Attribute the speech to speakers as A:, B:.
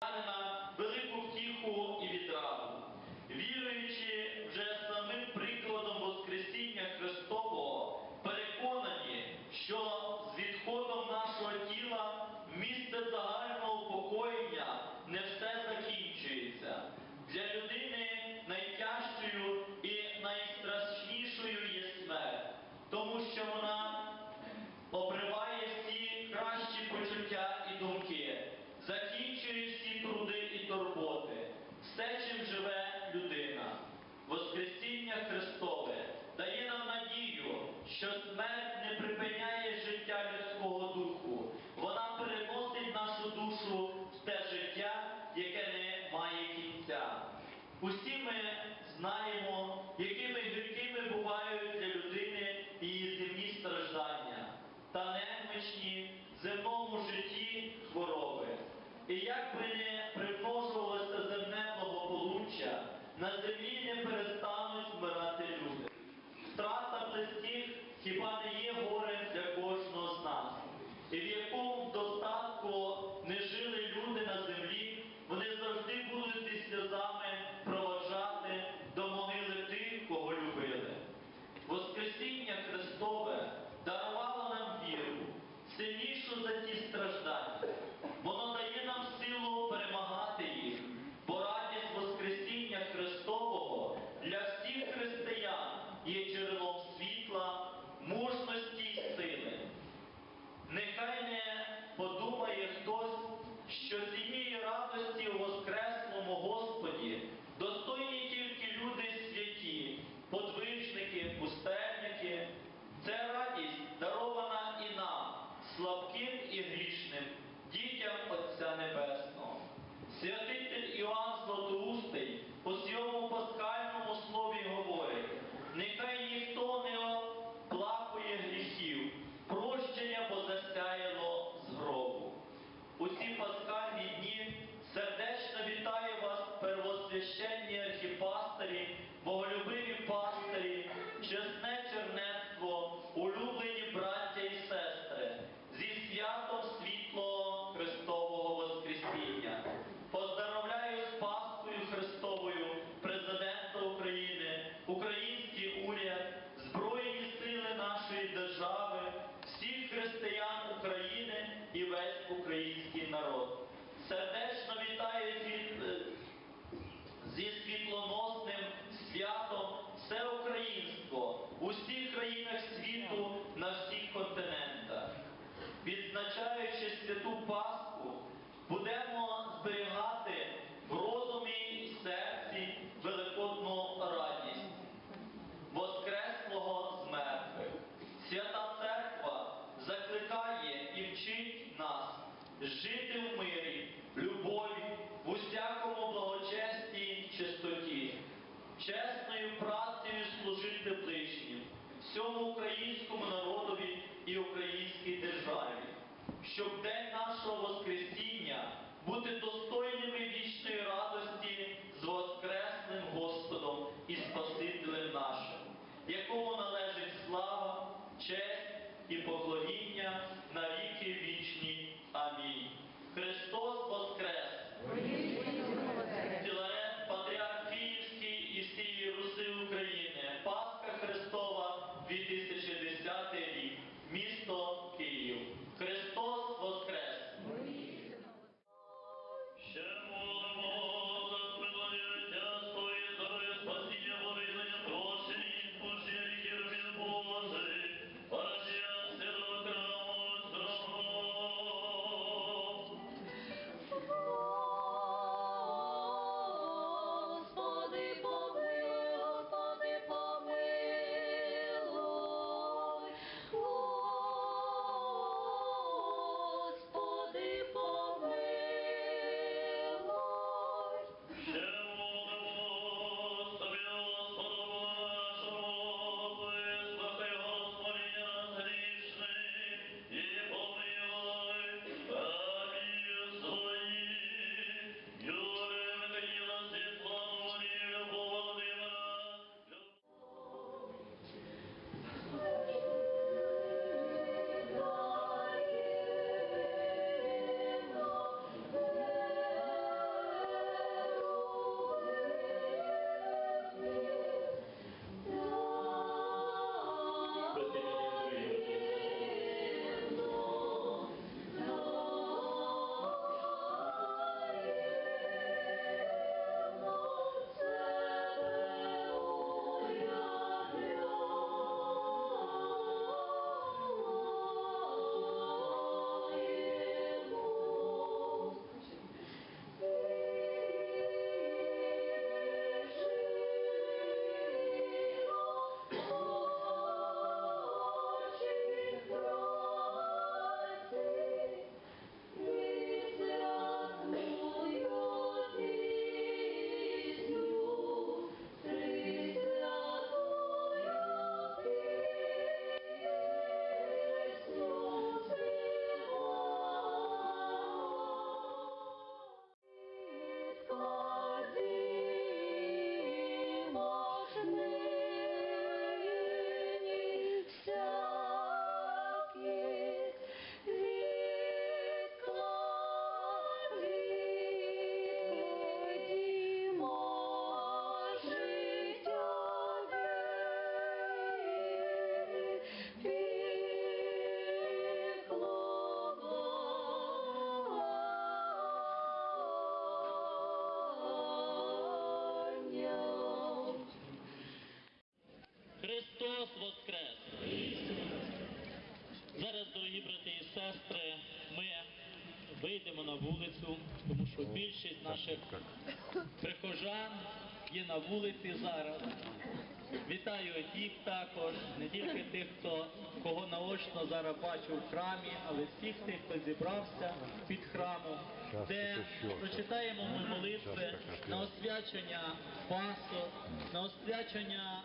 A: на велику втіху і відраду. Віруючи вже самим прикладом Воскресіння Христового, переконані, що з відходом нашого тіла місце загального упокоєння не все закінчується. Для людини найтяжчою і найстрашнішою є смерть, тому що вона обриває всі кращі почуття і думки, закінчує всі труди і турботи, все, чим живе як би примножувалося земне благополуччя, на землі не перестануть вмирати люди. Втрата близьких хіба не є працею служити ближнім, всьому українському народові і українській державі, щоб день нашого Воскресіння бути достойними вічної радості з Воскресного. Дорогі брати і сестри, ми вийдемо на вулицю, тому що більшість наших прихожан є на вулиці зараз. Вітаю їх також, не тільки тих, хто кого наочно зараз бачу в храмі, але всіх тих, хто зібрався під храмом, де прочитаємо ми молитви на освячення Пасу, на освячення